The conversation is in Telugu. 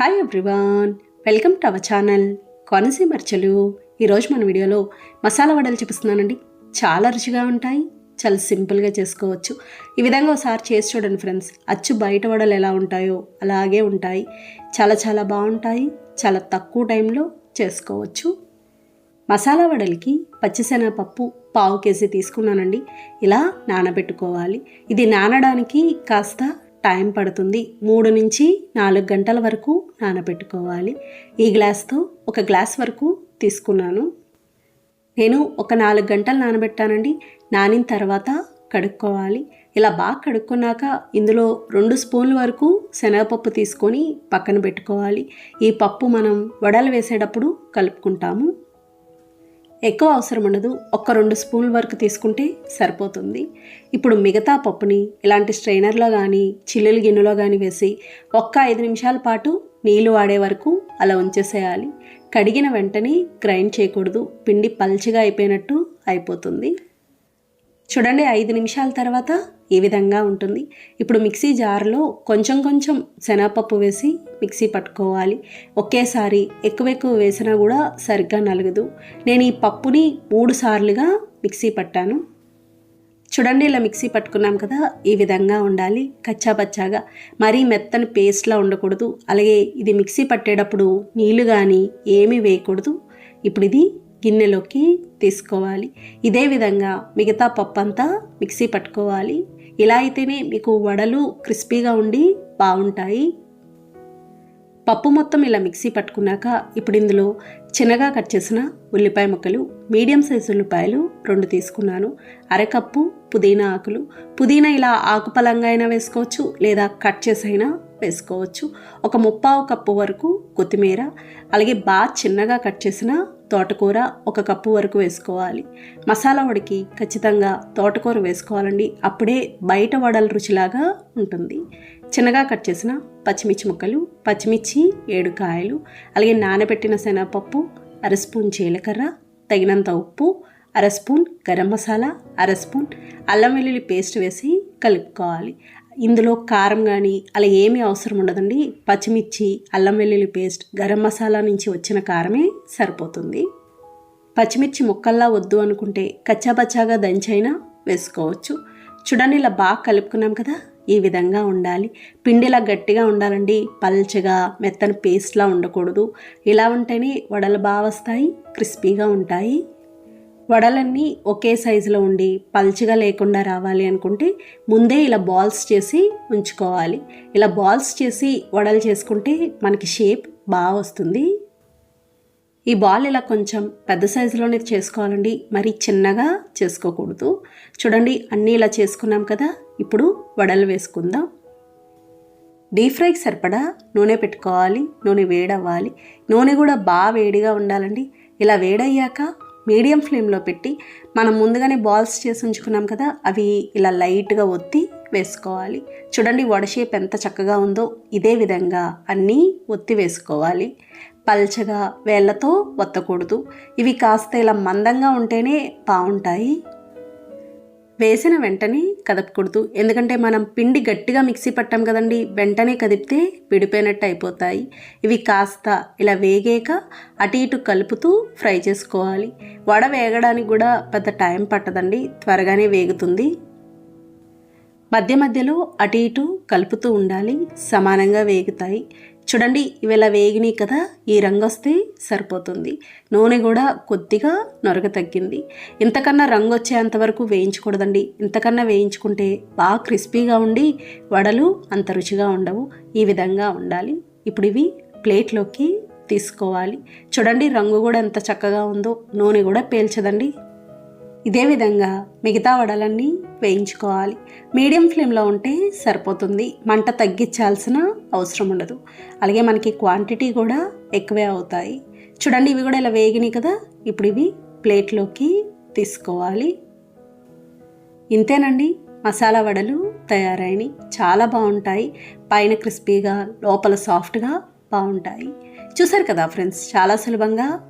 Hi everyone welcome to our channel కొనసీమర్చలు ఈరోజు మన వీడియోలో మసాలా వడలు చూపిస్తున్నానండి. చాలా రుచిగా ఉంటాయి చాలా సింపుల్గా చేసుకోవచ్చు. ఈ విధంగా ఒకసారి చేసి చూడండి ఫ్రెండ్స్ అచ్చు బయట వడలు ఎలా ఉంటాయో అలాగే ఉంటాయి. చాలా చాలా బాగుంటాయి చాలా తక్కువ టైంలో చేసుకోవచ్చు. మసాలా వడలకి పచ్చిశనగపప్పు పావు కేజీ తీసుకున్నానండి. ఇలా నానబెట్టుకోవాలి. ఇది నానడానికి కాస్త టైం పడుతుంది. మూడు నుంచి నాలుగు గంటల వరకు నానబెట్టుకోవాలి. ఈ గ్లాస్తో ఒక గ్లాస్ వరకు తీసుకున్నాను. నేను ఒక నాలుగు గంటలు నానబెట్టానండి. నానిన తర్వాత కడుక్కోవాలి. ఇలా బాగా కడుక్కున్నాక ఇందులో రెండు స్పూన్ల వరకు శనగపప్పు తీసుకొని పక్కన పెట్టుకోవాలి. ఈ పప్పు మనం వడలు వేసేటప్పుడు కలుపుకుంటాము. ఎక్కువ అవసరం ఉండదు. ఒక్క రెండు స్పూన్ల వరకు తీసుకుంటే సరిపోతుంది. ఇప్పుడు మిగతా పప్పుని ఇలాంటి స్ట్రైనర్లో కానీ చిల్లుల గిన్నెలో కానీ వేసి ఒక్క ఐదు నిమిషాల పాటు నీళ్ళు వాడే వరకు అలా ఉంచేసేయాలి. కడిగిన వెంటనే గ్రైండ్ చేయకూడదు. పిండి పల్చగా అయిపోయినట్టు అయిపోతుంది. చూడండి ఐదు నిమిషాల తర్వాత ఈ విధంగా ఉంటుంది. ఇప్పుడు మిక్సీ జార్లో కొంచెం కొంచెం శనగపప్పు వేసి మిక్సీ పట్టుకోవాలి. ఒకేసారి ఎక్కువ ఎక్కువ వేసినా కూడా సరిగ్గా నలగదు. నేను ఈ పప్పుని మూడు సార్లుగా మిక్సీ పట్టాను. చూడండి ఇలా మిక్సీ పట్టుకున్నాం కదా ఈ విధంగా ఉండాలి. కచ్చాపచ్చాగా మరీ మెత్తని పేస్ట్లా ఉండకూడదు. అలాగే ఇది మిక్సీ పట్టేటప్పుడు నీళ్ళు కానీ ఏమీ వేయకూడదు. ఇప్పుడు ఇది గిన్నెలోకి తీసుకోవాలి. ఇదే విధంగా మిగతా పప్పు అంతా మిక్సీ పట్టుకోవాలి. ఇలా అయితేనే మీకు వడలు క్రిస్పీగా ఉండి బాగుంటాయి. పప్పు మొత్తం ఇలా మిక్సీ పట్టుకున్నాక ఇప్పుడు ఇందులో చిన్నగా కట్ చేసిన ఉల్లిపాయ ముక్కలు మీడియం సైజు ఉల్లిపాయలు రెండు తీసుకున్నాను. అరకప్పు పుదీనా ఆకులు. పుదీనా ఇలా ఆకుపలంగా అయినా వేసుకోవచ్చు లేదా కట్ చేసైనా వేసుకోవచ్చు. ఒక ముప్పావు కప్పు వరకు కొత్తిమీర అలాగే బాగా చిన్నగా కట్ చేసిన తోటకూర ఒక కప్పు వరకు వేసుకోవాలి. మసాలా వడికి ఖచ్చితంగా తోటకూర వేసుకోవాలండి. అప్పుడే బయట వడల రుచిలాగా ఉంటుంది. చిన్నగా కట్ చేసిన పచ్చిమిర్చి ముక్కలు పచ్చిమిర్చి ఏడు కాయలు అలాగే నానబెట్టిన శనగపప్పు అర స్పూన్ జీలకర్ర తగినంత ఉప్పు అర స్పూన్ గరం మసాలా అర స్పూన్ అల్లం వెల్లుల్లి పేస్ట్ వేసి కలుపుకోవాలి. ఇందులో కారం కానీ అలా ఏమీ అవసరం ఉండదండి. పచ్చిమిర్చి అల్లం వెల్లుల్లి పేస్ట్ గరం మసాలా నుంచి వచ్చిన కారమే సరిపోతుంది. పచ్చిమిర్చి ముక్కల్లా వద్దు అనుకుంటే కచ్చాపచ్చాగా దంచైనా వేసుకోవచ్చు. చూడండి ఇలా బాగా కలుపుకున్నాం కదా? ఈ విధంగా ఉండాలి. పిండిలా గట్టిగా ఉండాలండి. పల్చగా మెత్తని పేస్ట్లా ఉండకూడదు. ఇలా ఉంటేనే వడలు బాగా వస్తాయి క్రిస్పీగా ఉంటాయి. వడలన్నీ ఒకే సైజులో ఉండి పల్చగా లేకుండా రావాలి అనుకుంటే ముందే ఇలా బాల్స్ చేసి ఉంచుకోవాలి. ఇలా బాల్స్ చేసి వడలు చేసుకుంటే మనకి షేప్ బాగా వస్తుంది. ఈ బాల్ ఇలా కొంచెం పెద్ద సైజులోనే చేసుకోవాలండి. మరీ చిన్నగా చేసుకోకూడదు. చూడండి అన్నీ ఇలా చేసుకున్నాం కదా. ఇప్పుడు వడలు వేసుకుందాం. డీప్ ఫ్రైకి సరిపడా నూనె పెట్టుకోవాలి. నూనె వేడవ్వాలి. నూనె కూడా బాగా వేడిగా ఉండాలండి. ఇలా వేడయ్యాక మీడియం ఫ్లేమ్లో పెట్టి మనం ముందుగానే బాల్స్ చేసి ఉంచుకున్నాం కదా అవి ఇలా లైట్గా ఒత్తి వేసుకోవాలి. చూడండి వడ షేప్ ఎంత చక్కగా ఉందో. ఇదే విధంగా అన్నీ ఒత్తి వేసుకోవాలి. పల్చగా వేళ్ళతో ఒత్తకూడదు. ఇవి కాస్త ఇలా మందంగా ఉంటేనే బాగుంటాయి. వేసిన వెంటనే కదపకూడదు. ఎందుకంటే మనం పిండి గట్టిగా మిక్సీ పట్టాం కదండి వెంటనే కదిపితే విడిపోయినట్టు అయిపోతాయి. ఇవి కాస్త ఇలా వేగాక అటు ఇటు కలుపుతూ ఫ్రై చేసుకోవాలి. వడ వేగడానికి కూడా పెద్ద టైం పట్టదండి త్వరగానే వేగుతుంది. మధ్య మధ్యలో అటు ఇటు కలుపుతూ ఉండాలి సమానంగా వేగుతాయి. చూడండి ఇవి ఇలా వేగినాయి కదా ఈ రంగు వస్తే సరిపోతుంది. నూనె కూడా కొద్దిగా నొరగ తగ్గింది. ఇంతకన్నా రంగు వచ్చేంత వరకు వేయించకూడదండి. ఇంతకన్నా వేయించుకుంటే బాగా క్రిస్పీగా ఉండి వడలు అంత రుచిగా ఉండవు. ఈ విధంగా ఉండాలి. ఇప్పుడు ఇవి ప్లేట్లోకి తీసుకోవాలి. చూడండి రంగు కూడా ఎంత చక్కగా ఉందో. నూనె కూడా పేల్చదండి. ఇదే విధంగా మిగతా వడలన్నీ వేయించుకోవాలి. మీడియం ఫ్లేమ్లో ఉంటే సరిపోతుంది. మంట తగ్గించాల్సిన అవసరం ఉండదు. అలాగే మనకి క్వాంటిటీ కూడా ఎక్కువే అవుతాయి. చూడండి ఇవి కూడా ఇలా వేగినాయి కదా? ఇప్పుడు ఇవి ప్లేట్లోకి తీసుకోవాలి. ఇంతేనండి మసాలా వడలు తయారైనవి. చాలా బాగుంటాయి. పైన క్రిస్పీగా లోపల సాఫ్ట్గా బాగుంటాయి. చూసారు కదా ఫ్రెండ్స్ చాలా సులభంగా